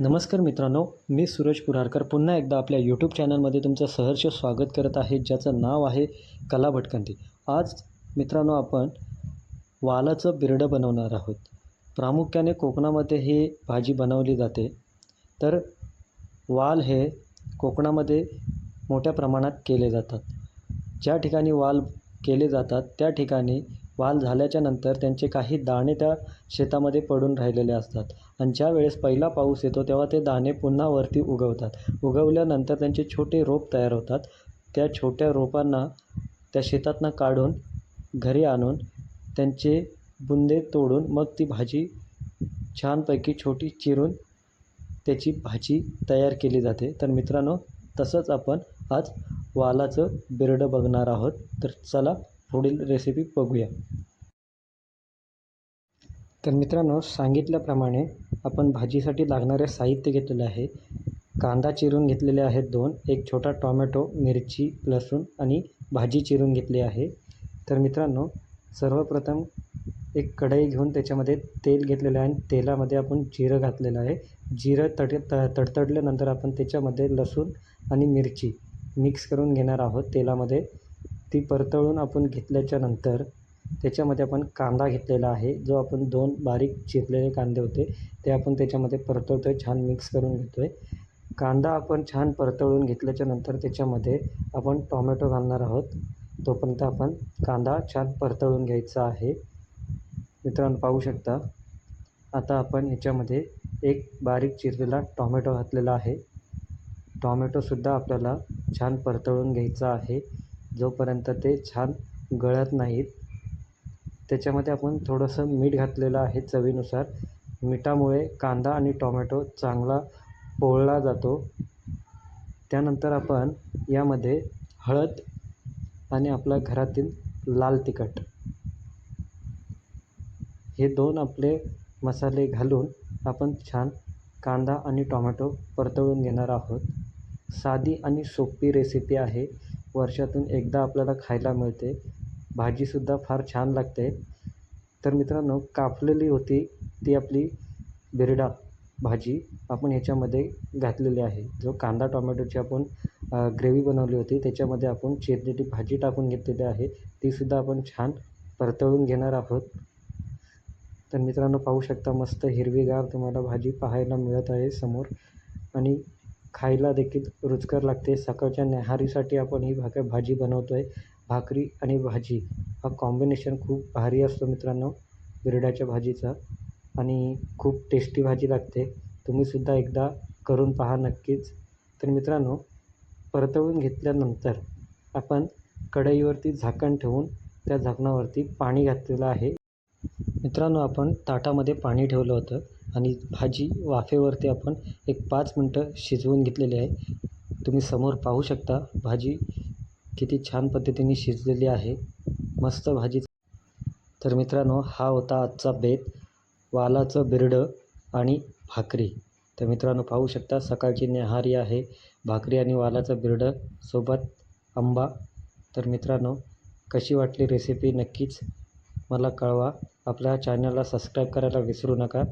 नमस्कार मित्रांनो मी सूरज पुरारकर पुन्हा एकदा आपल्या यूट्यूब चॅनलमध्ये तुमचं सहर्ष स्वागत करत आहे ज्याचं नाव आहे कला भटकंती. आज मित्रांनो आपण वालाचं बिरडं बनवणार आहोत. प्रामुख्याने कोकणामध्ये ही भाजी बनवली जाते. तर वाल हे कोकणामध्ये मोठ्या प्रमाणात केले जातात. ज्या ठिकाणी वाल केले जातात त्या ठिकाणी वाल झाल्याच्यानंतर त्यांचे काही दाणे त्या शेतामध्ये पडून राहिलेले असतात. आणि ज्या वेळेस पहिला पाऊस येतो तेव्हा ते दाणे पुन्हा वरती उगवतात. उगवल्यानंतर त्यांचे छोटे रोप तयार होतात. त्या छोट्या रोपांना त्या शेतातनं काढून घरी आणून त्यांचे बुंदे तोडून मग ती भाजी छानपैकी छोटी चिरून त्याची भाजी तयार केली जाते. तर मित्रांनो तसंच आपण आज वालाचं बिरडं बघणार आहोत. तर चला पुढील रेसिपी बघूया. तर मित्रांनो सांगितल्याप्रमाणे आपण भाजीसाठी लागणारे साहित्य घेतलेले आहे. कांदा चिरून घेतलेले आहेत दोन एक छोटा टॉमॅटो मिरची लसूण आणि भाजी चिरून घेतली आहे. तर मित्रांनो सर्वप्रथम एक कढई घेऊन त्याच्यामध्ये तेल घेतलेलं आहे आणि तेलामध्ये आपण जिरं घातलेलं आहे. जिरं तड त तडतडल्यानंतर आपण त्याच्यामध्ये लसूण आणि मिरची मिक्स करून घेणार आहोत तेलामध्ये. ती परतळून आपण घेतल्याच्या नंतर त्याच्यामध्ये आपण कांदा घेतलेला आहे. जो आपण दोन बारीक चिरलेले कांदे होते ते आपण त्याच्यामध्ये परतवतो आहे छान मिक्स करून घेतो आहे कांदा आपण छान परतळून घेतल्याच्या नंतर त्याच्यामध्ये आपण टॉमॅटो घालणार आहोत. तोपर्यंत आपण कांदा छान परतळून घ्यायचा आहे. मित्रांनो पाहू शकता. आता आपण ह्याच्यामध्ये एक बारीक चिरलेला टॉमॅटो घातलेला आहे. टॉमॅटोसुद्धा आपल्याला छान परतळून घ्यायचा आहे. जोपर्यंत ते छान गळत नाहीत त्याच्यामध्ये आपण थोडंसं मीठ घातलेलं आहे चवीनुसार. मिठामुळे कांदा आणि टोमॅटो चांगला पोळला जातो. त्यानंतर आपण यामध्ये हळद आणि आपल्या घरातील लाल तिखट. हे दोन आपले मसाले घालून आपण छान कांदा आणि टोमॅटो परतळून घेणार आहोत. साधी आणि सोपी रेसिपी आहे. वर्षातून एकदा आपल्याला खायला मिळते. भाजीसुद्धा फार छान लागते. तर मित्रांनो कापलेली होती ती आपली बिरडा भाजी आपण ह्याच्यामध्ये घातलेली आहे. जो कांदा टोमॅटोची आपण ग्रेव्ही बनवली होती त्याच्यामध्ये आपण चिरलेली भाजी टाकून घेतलेली आहे. तीसुद्धा आपण छान परतळून घेणार आहोत. तर मित्रांनो पाहू शकता मस्त हिरवीगार तुम्हाला भाजी पाहायला मिळत आहे समोर. आणि खायला देखील रुचकर लागते. सकाळच्या न्याहारीसाठी आपण ही भाक भाजी बनवतो आहे भाकरी आणि भाजी हा कॉम्बिनेशन खूप भारी असतो मित्रांनो बिरड्याच्या भाजीचा. आणि खूप टेस्टी भाजी लागते. तुम्हीसुद्धा एकदा करून पहा नक्कीच. तर मित्रांनो परतवून घेतल्यानंतर आपण कढईवरती झाकण ठेवून त्या झाकणावरती पाणी घातलेलं आहे. मित्रांनो आपण ताटामध्ये पाणी ठेवलं होतं. आणि भाजी वाफेवरती आपण एक पाच मिनटं शिजवून घेतलेली आहे तुम्ही समोर पाहू शकता भाजी किती छान पद्धतीने शिजलेली आहे मस्त भाजी. तर मित्रांनो हा होता आजचा बेत वालाचं बिरडं आणि भाकरी. तर मित्रांनो पाहू शकता सकाळची न्याहारी आहे भाकरी आणि वालाचं बिरडं सोबत आंबा. तर मित्रांनो कशी वाटली रेसिपी नक्कीच मला कळवा. आपल्या चॅनलला सबस्क्राईब करायला विसरू नका.